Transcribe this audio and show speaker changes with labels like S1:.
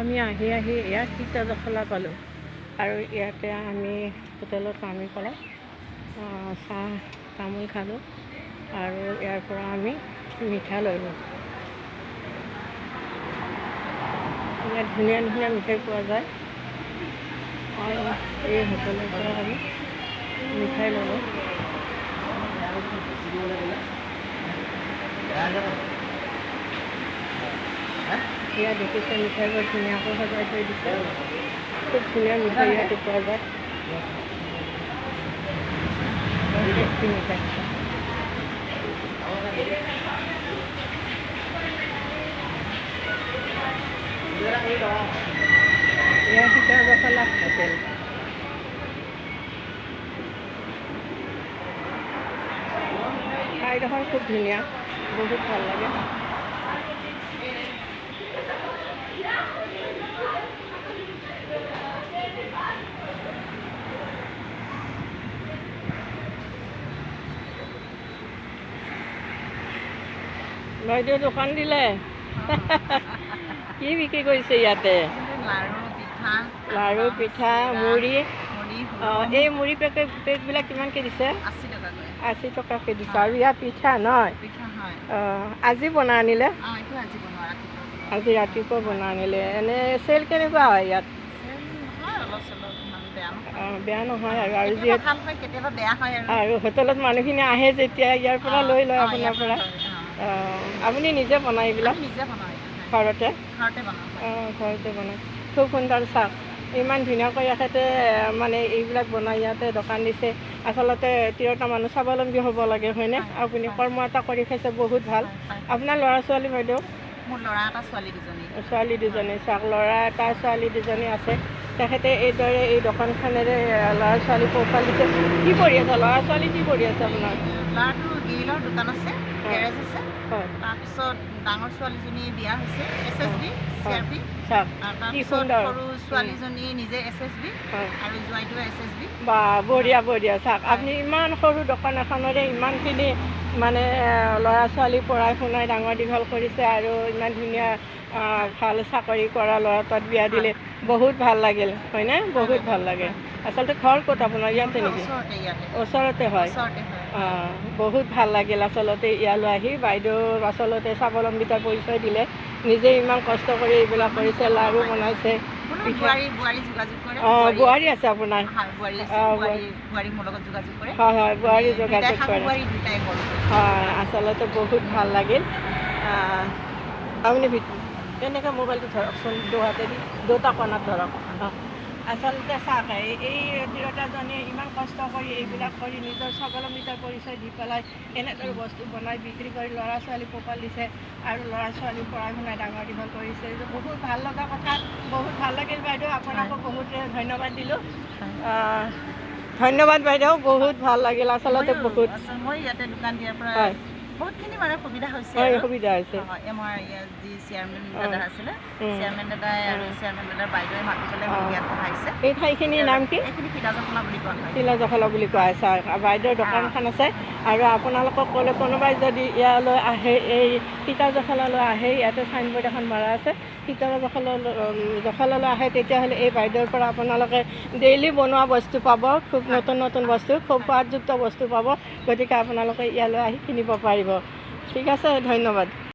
S1: আমি আহি আহি ইয়াত তিতা জখলা পালোঁ। আৰু ইয়াতে আমি হোটেলত কামি পেলাই চাহ তামোল খালোঁ আৰু ইয়াৰ পৰা আমি মিঠা ল'লোঁ ইয়াত ধুনীয়া ধুনীয়া মিঠাই পোৱা যায়। আৰু এই হোটেলৰ পৰা আমি মিঠাই ল'লোঁ। ইয়াত দেখিছে, মিঠাইবোৰ ধুনীয়াকৈ সজাই থৈ দিছে। খুব ধুনীয়া মিঠাই ইয়াতে পোৱা যায় টেষ্টি মিঠাই। ইয়াৰ ভিতৰত ৰখলা হোটেল ঠাইডোখৰ খুব ধুনীয়া, বহুত ভালো লাগে। বাইদেউ দোকান দিলে? কি বিক্ৰী কৰিছে ইয়াতে?
S2: লাৰু পিঠা
S1: মুড়ি। অঁ এই মুড়ি পেকেট পেকবিলাক কিমানকৈ দিছে?
S2: আশী টকাকৈ
S1: দিছে। আৰু ইয়াৰ পিঠা নহয়? অঁ আজি বনাই আনিলে?
S2: আজি ৰাতিপুৱা
S1: বনাই আনিলে। এনে চেল কেনেকুৱা হয় ইয়াত?
S2: বেয়া নহয়
S1: আৰু। আৰু যিহেতু
S2: আৰু।
S1: হোটেলত মানুহখিনি আহে যেতিয়া ইয়াৰ পৰা লৈ লয় আপোনাৰ পৰা আপুনি নিজে বনাই এইবিলাক?
S2: নিজে হয়।
S1: ঘৰতে?
S2: ঘৰতে বনাওঁ
S1: অঁ ঘৰতে বনাই। খুব সুন্দৰ চাওক ইমান ধুনীয়াকৈ এখেতে মানে এইবিলাক বনাই ইয়াতে দোকান দিছে। আচলতে তিৰোতা মানুহ স্বাৱলম্বী হ'ব লাগে হয়নে
S2: হয়,
S1: আপুনি কৰ্ম এটা কৰি খাইছে বহুত ভালো। আপোনাৰ ল'ৰা ছোৱালী বাইদেউ?
S2: মোৰ ল'ৰা এটা ছোৱালী দুজনী।
S1: ছোৱালী দুজনী চাওক ল'ৰা এটা ছোৱালী দুজনী আছে। তেখেতে এইদৰে এই দোকানখনেৰে ল'ৰা ছোৱালী পোহপাল দিছে। কি কৰি আছে? ল'ৰা ছোৱালী কি কৰি আছে আপোনাৰ?
S2: ল'ৰাটো গ্ৰিলৰ দোকান আছে গেৰেজ আছে। তাৰপিছত ডাঙৰ ছোৱালীজনী বিয়া হৈছে S S B C R P তাৰপিছত সৰু ছোৱালীজনী নিজে এছ এছ বি আৰু জোৱাইটো এছ এছ বি
S1: বা বঢ়িয়া বঢ়িয়া। চাওক আপুনি ইমান সৰু দোকান এখনৰে ইমানখিনি মানে ল'ৰা ছোৱালী পঢ়াই শুনাই ডাঙৰ দীঘল কৰিছে আৰু ইমান ধুনীয়া ভালো চাকৰি কৰা ল'ৰা তাত বিয়া দিলে বহুত ভালো লাগিল হয়নে? বহুত ভালো লাগে আচলতে ঘৰ ক'ত আপোনাৰ? ইয়াতে নেকি?
S2: ওচৰতে
S1: হয়। বহুত ভালো লাগিল আচলতে ইয়ালৈ আহি। বাইদেউ আচলতে স্বাৱলম্বিতাৰ পৰিচয় দিলে। নিজে ইমান কষ্ট কৰি এইবিলাক কৰিছে লাৰু বনাইছে। অঁ বোৱাৰী আছে আপোনাৰ।
S2: হয়,
S1: হয় বোৱাৰী যোগাযোগ কৰে। হয় আচলতে বহুত ভালো লাগিল। আপুনি তেনেকৈ মোবাইলটো ধৰকচোন দুহাতেদি দুটা কণাত ধৰক। আচলতে চাওক এই এই তিৰোতাজনীয়ে ইমান কষ্ট কৰি এইবিলাক কৰি নিজৰ স্বাৱলম্বিতাৰ পৰিচয় দি পেলাই এনেদৰে বস্তু বনাই বিক্ৰী কৰি ল'ৰা ছোৱালী পোহপাল দিছে আৰু ল'ৰা ছোৱালী পঢ়া শুনাই ডাঙৰ দীঘল কৰিছে। বহুত ভালো লগা কথা বহুত ভালো লাগিল বাইদেউ। আপোনাকো বহুত ধন্যবাদ দিলোঁ। ধন্যবাদ বাইদেউ বহুত ভালো লাগিল। আচলতে বহুত
S2: মই ইয়াতে দোকান দিয়াৰ পৰা বহুতখিনি মানে সুবিধা হৈছে।
S1: সুবিধা হৈছে।
S2: আমাৰ ইয়াত যি চেয়াৰমেন দাদা আছিলে চেয়াৰমেন দাদাই আৰু চেয়াৰমেন দাদাৰ বাইদেৱে মাতি পেলাই মোক ইয়াত বহাইছে
S1: এই ঠাইখিনিৰ নাম কি?
S2: এইখিনি পিতাজখলা বুলি কোৱা হয়।
S1: তিলা জখলা বুলি কোৱা ছাৰ। বাইদেউৰ দোকানখন আছে। আৰু আপোনালোকক ক'লে কোনোবাই যদি ইয়ালৈ আহে এই তিতা জখলালৈ আহে ইয়াতে চাইনবোৰ্ড এখন মাৰা আছে। তিতা জখলালৈ জখলালৈ আহে তেতিয়াহ'লে এই বাইদেউৰ পৰা আপোনালোকে ডেইলি বনোৱা বস্তু পাব খুব নতুন নতুন বস্তু খুব সোৱাদযুক্ত বস্তু পাব। গতিকে আপোনালোকে ইয়ালৈ আহি কিনিব পাৰিব। ঠিক আছে ধন্যবাদ।